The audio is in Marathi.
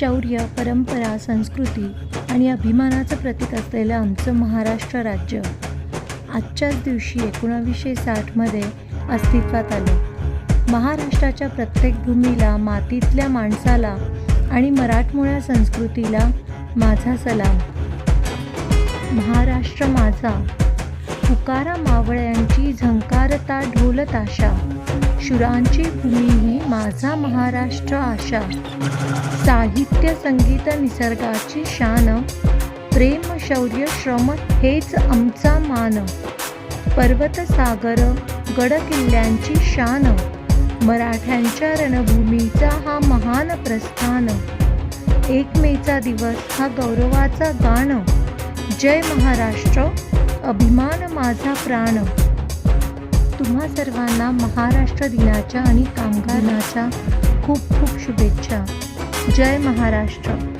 शौर्य परंपरा संस्कृती आणि अभिमानाचं प्रतीक असलेलं आमचं महाराष्ट्र राज्य आजच्याच दिवशी एकोणावीसशे साठमध्ये अस्तित्वात आलं. महाराष्ट्राच्या प्रत्येक भूमीला मातीतल्या माणसाला आणि मराठमोळ्या संस्कृतीला माझा सलाम. महाराष्ट्र माझा. पुकारा मावळ्यांची झंकारता ढोलताशा. शुरांची भूमी ही माझा महाराष्ट्र आशा. साहित्य संगीत निसर्गाची शान. प्रेम शौर्य श्रम हेच आमचा मान. पर्वत सागर गड किल्ल्यांची शान. मराठ्यांच्या रणभूमीचा हा महान प्रस्थान. एक मेचा दिवस हा गौरवाचा गाण. जय महाराष्ट्र अभिमान माझा प्राण. तुम्हा सर्वांना महाराष्ट्र दिनाच्या आणि कामगार दिनाच्या खूप खूप शुभेच्छा. जय महाराष्ट्र.